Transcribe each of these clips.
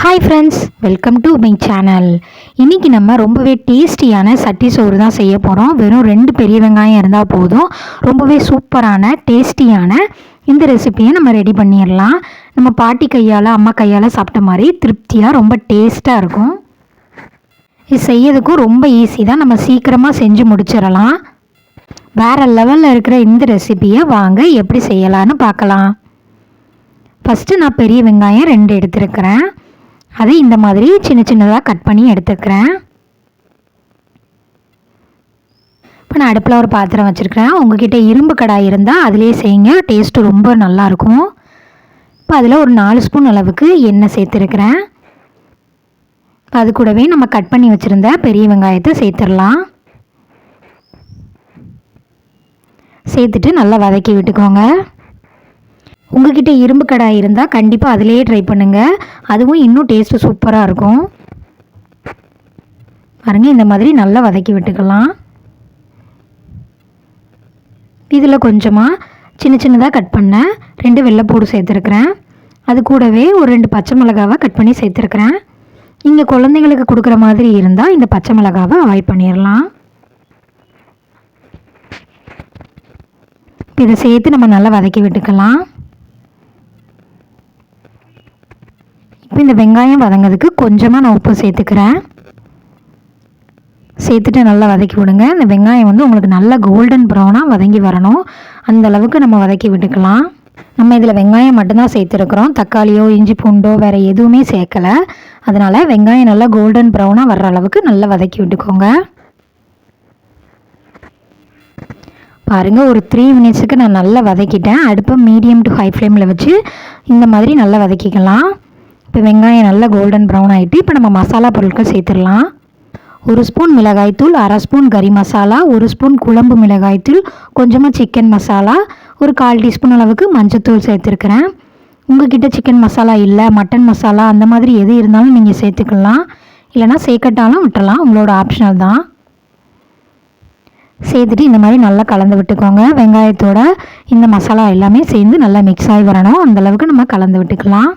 Hi friends welcome to my channel இன்றைக்கி நம்ம ரொம்பவே டேஸ்டியான சட்டி சோறு தான் செய்ய போகிறோம் வெறும் ரெண்டு பெரிய வெங்காயம் இருந்தால் போதும். ரொம்பவே சூப்பரான டேஸ்டியான இந்த ரெசிபியை நம்ம ரெடி பண்ணிடலாம். நம்ம பாட்டி கையால் அம்மா கையால் சாப்பிட்ட மாதிரி திருப்தியாக ரொம்ப டேஸ்ட்டாக இருக்கும். இது செய்யறதுக்கும் ரொம்ப ஈஸி தான். நம்ம சீக்கிரமாக செஞ்சு முடிச்சிடலாம். வேறு லெவலில் இருக்கிற இந்த ரெசிபியை வாங்க எப்படி செய்யலான்னு பார்க்கலாம். ஃபஸ்ட்டு நான் பெரிய வெங்காயம் ரெண்டு எடுத்துருக்கிறேன். அது இந்த மாதிரி சின்ன சின்னதாக கட் பண்ணி எடுத்துக்கிறேன் இப்போ நான் அடுப்பில் ஒரு பாத்திரம் வச்சுருக்கிறேன். உங்ககிட்ட இரும்பு கடாய் இருந்தால் அதிலே செய்யுங்க. டேஸ்ட்டு ரொம்ப நல்லாயிருக்கும். இப்போ அதில் ஒரு நாலு ஸ்பூன் அளவுக்கு எண்ணெய் சேர்த்துருக்கிறேன். இப்போ அது கூடவே நம்ம கட் பண்ணி வச்சுருந்த பெரிய வெங்காயத்தை சேர்த்துடலாம். சேர்த்துட்டு நல்லா வதக்கி விட்டுக்கோங்க. உங்ககிட்ட இரும்பு கடாய் இருந்தால் கண்டிப்பாக அதிலேயே ட்ரை பண்ணுங்கள் அதுவும் இன்னும் டேஸ்ட்டு சூப்பராக இருக்கும். பாருங்கள் இந்த மாதிரி நல்லா வதக்கி விட்டுக்கலாம். இதில் கொஞ்சமாக சின்ன சின்னதாக கட் பண்ண ரெண்டு வெள்ளைப்பூடு சேர்த்துருக்குறேன். அது கூடவே ஒரு ரெண்டு பச்சை மிளகாவை கட் பண்ணி சேர்த்துருக்குறேன். நீங்கள் குழந்தைங்களுக்கு கொடுக்குற மாதிரி இருந்தால் இந்த பச்சை மிளகாவை அவாய்ட் பண்ணிடலாம் இதை சேர்த்து நம்ம நல்லா வதக்கி விட்டுக்கலாம் இப்போ இந்த வெங்காயம் வதங்கிறதுக்கு கொஞ்சமாக நான் உப்பு சேர்த்துக்கிறேன். சேர்த்துட்டு நல்லா வதக்கி விடுங்க. இந்த வெங்காயம் வந்து உங்களுக்கு நல்லா கோல்டன் ப்ரௌனாக வதங்கி வரணும். அந்த அளவுக்கு நம்ம வதக்கி விட்டுக்கலாம். நம்ம இதில் வெங்காயம் மட்டும்தான் சேர்த்துருக்குறோம். தக்காளியோ இஞ்சி பூண்டோ வேறு எதுவுமே சேர்க்கலை. அதனால் வெங்காயம் நல்லா கோல்டன் ப்ரௌனாக வர்ற அளவுக்கு நல்லா வதக்கி விட்டுக்கோங்க. பாருங்கள் ஒரு த்ரீ மினிட்ஸுக்கு நான் நல்லா வதக்கிட்டேன். அடுப்பை மீடியம் டு ஹை ஃப்ளேமில் வச்சு இந்த மாதிரி நல்லா வதக்கிக்கலாம். இப்போ வெங்காயம் நல்லா கோல்டன் ப்ரௌன் ஆகிட்டு இப்போ நம்ம மசாலா பொருட்கள் சேர்த்துடலாம். ஒரு ஸ்பூன் மிளகாய்த்தூள் அரை ஸ்பூன் கறி மசாலா ஒரு ஸ்பூன் குழம்பு மிளகாய்த்தூள் கொஞ்சமாக சிக்கன் மசாலா ஒரு கால் டீஸ்பூன் அளவுக்கு மஞ்சத்தூள் சேர்த்துருக்குறேன். உங்ககிட்ட சிக்கன் மசாலா இல்லை மட்டன் மசாலா அந்த மாதிரி எது இருந்தாலும் நீங்கள் சேர்த்துக்கலாம். இல்லைனா சேர்க்கட்டாலும் விட்டுறலாம் உங்களோட ஆப்ஷனல் தான். சேர்த்துட்டு இந்த மாதிரி நல்லா கலந்து விட்டுக்கோங்க. வெங்காயத்தோட இந்த மசாலா எல்லாமே சேர்ந்து நல்லா மிக்ஸ் ஆகி வரணும். அந்தளவுக்கு நம்ம கலந்து விட்டுக்கலாம்.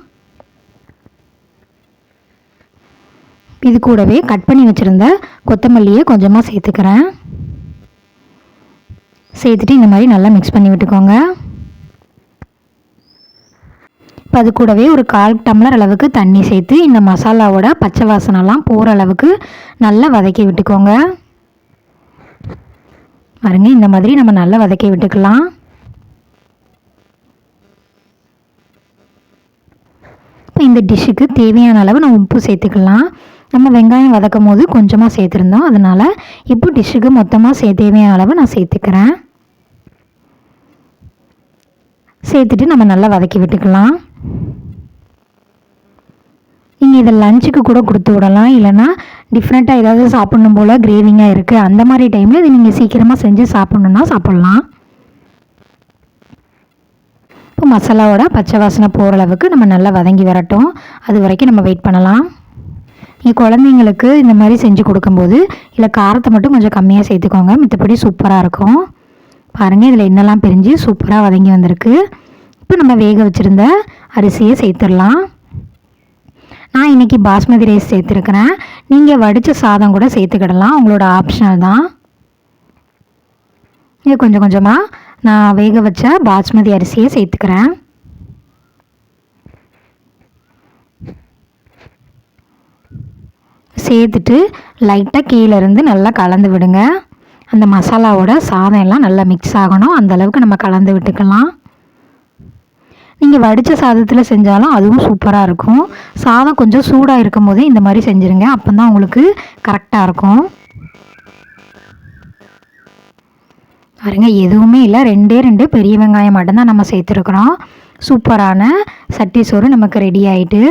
இது கூடவே கட் பண்ணி வச்சுருந்த கொத்தமல்லியை கொஞ்சமாக சேர்த்துக்கிறேன். சேர்த்துட்டு இந்த மாதிரி நல்லா மிக்ஸ் பண்ணி விட்டுக்கோங்க. இப்போ அது கூடவே ஒரு கால் டம்ளர் அளவுக்கு தண்ணி சேர்த்து இந்த மசாலாவோட பச்சை வாசனைலாம் போகிற அளவுக்கு நல்லா வதக்கி விட்டுக்கோங்க. பாருங்க இந்த மாதிரி நம்ம நல்லா வதக்கி விட்டுக்கலாம். இப்போ இந்த டிஷ்ஷுக்கு தேவையான அளவு நம்ம உப்பு சேர்த்துக்கலாம். நம்ம வெங்காயம் வதக்கும் போது கொஞ்சமாக சேர்த்துருந்தோம். அதனால் இப்போ டிஷ்ஷுக்கு மொத்தமாக சே தேவையான அளவு நான் சேர்த்துக்கிறேன். சேர்த்துட்டு நம்ம நல்லா வதக்கி விட்டுக்கலாம். நீங்கள் இதை லஞ்சுக்கு கூட கொடுத்து விடலாம். இல்லைனா டிஃப்ரெண்ட்டாக ஏதாவது சாப்பிட்ணும் போல் கிரேவிங்காக இருக்குது அந்த மாதிரி டைமில் இது நீங்கள் சீக்கிரமாக செஞ்சு சாப்பிட்ணுன்னா சாப்பிட்லாம். இப்போ மசாலாவோட பச்சை வாசனை போகிற அளவுக்கு நம்ம நல்லா வதங்கி வரட்டும். அது வரைக்கும் நம்ம வெயிட் பண்ணலாம். நீங்கள் குழந்தைங்களுக்கு இந்த மாதிரி செஞ்சு கொடுக்கும்போது இல்லை காரத்தை மட்டும் கொஞ்சம் கம்மியாக சேர்த்துக்கோங்க. மித்தபடி சூப்பராக இருக்கும். பாருங்கள் இதில் என்னெல்லாம் பிரிஞ்சு சூப்பராக வதங்கி வந்திருக்கு. இப்போ நம்ம வேக வச்சுருந்த அரிசியை சேர்த்துடலாம். நான் இன்றைக்கி பாஸ்மதி ரைஸ் சேர்த்துருக்குறேன். நீங்கள் வடித்த சாதம் கூட சேர்த்துக்கிடலாம். உங்களோட ஆப்ஷனல் தான். இது கொஞ்சம் கொஞ்சமாக நான் வேக வச்ச பாஸ்மதி அரிசியை சேர்த்துக்கிறேன். சேர்த்துட்டு லைட்டாக கீழேருந்து நல்லா கலந்து விடுங்க. அந்த மசாலாவோட சாதம் எல்லாம் நல்லா மிக்ஸ் ஆகணும். அந்தளவுக்கு நம்ம கலந்து விட்டுக்கலாம். நீங்கள் வடித்த சாதத்தில் செஞ்சாலும் அதுவும் சூப்பராக இருக்கும். சாதம் கொஞ்சம் சூடாக இருக்கும் போதே இந்த மாதிரி செஞ்சுருங்க. அப்போ தான் உங்களுக்கு கரெக்டாக இருக்கும். பாருங்க எதுவுமே இல்லை. ரெண்டே ரெண்டு பெரிய வெங்காயம் மட்டும்தான் நம்ம சேர்த்துருக்குறோம். சூப்பரான சட்டி சோறு நமக்கு ரெடி ஆகிட்டு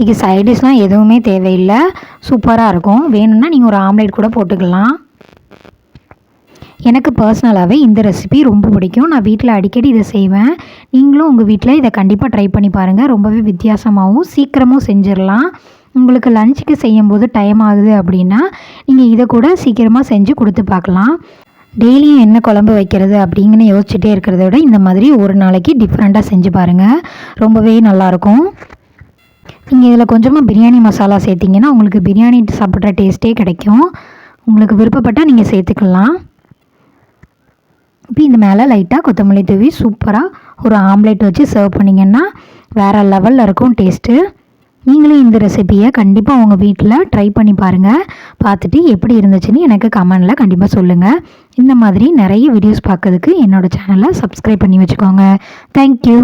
இங்கே சைடிஷ்லாம் எதுவுமே தேவையில்லை. சூப்பராக இருக்கும். வேணும்னா நீங்கள் ஒரு ஆம்லேட் கூட போட்டுக்கலாம். எனக்கு பர்சனலாகவே இந்த ரெசிபி ரொம்ப பிடிக்கும். நான் வீட்டில் அடிக்கடி இதை செய்வேன். நீங்களும் உங்கள் வீட்டில் இதை கண்டிப்பாக ட்ரை பண்ணி பாருங்கள் ரொம்பவே வித்தியாசமாகவும் சீக்கிரமும் செஞ்சிடலாம். உங்களுக்கு லஞ்சுக்கு செய்யும்போது டைம் ஆகுது அப்படின்னா நீங்கள் இதை கூட சீக்கிரமாக செஞ்சு கொடுத்து பார்க்கலாம். டெய்லியும் என்ன குழம்பு வைக்கிறது அப்படிங்கன்னு யோசிச்சுட்டே இருக்கிறத விட இந்த மாதிரி ஒரு நாளைக்கு டிஃப்ரெண்ட்டாக செஞ்சு பாருங்கள் ரொம்பவே நல்லாயிருக்கும் நீங்கள் இதில் கொஞ்சமாக பிரியாணி மசாலா சேர்த்திங்கன்னா உங்களுக்கு பிரியாணி சாப்பிட்ற டேஸ்ட்டே கிடைக்கும். உங்களுக்கு விருப்பப்பட்டால் நீங்கள் சேர்த்துக்கலாம். இப்போ இந்த மேலே லைட்டாக கொத்தமல்லி தூவி சூப்பராக ஒரு ஆம்லேட் வச்சு சர்வ் பண்ணிங்கன்னா வேறு லெவலில் இருக்கும் டேஸ்ட்டு நீங்களும் இந்த ரெசிபியை கண்டிப்பாக உங்கள் வீட்டில் ட்ரை பண்ணி பாருங்கள் பார்த்துட்டு எப்படி இருந்துச்சுன்னு எனக்கு கமெண்டில் கண்டிப்பாக சொல்லுங்கள் இந்த மாதிரி நிறைய வீடியோஸ் பார்க்கறதுக்கு என்னோடய சேனலை சப்ஸ்கிரைப் பண்ணி வச்சுக்கோங்க. தேங்க்யூ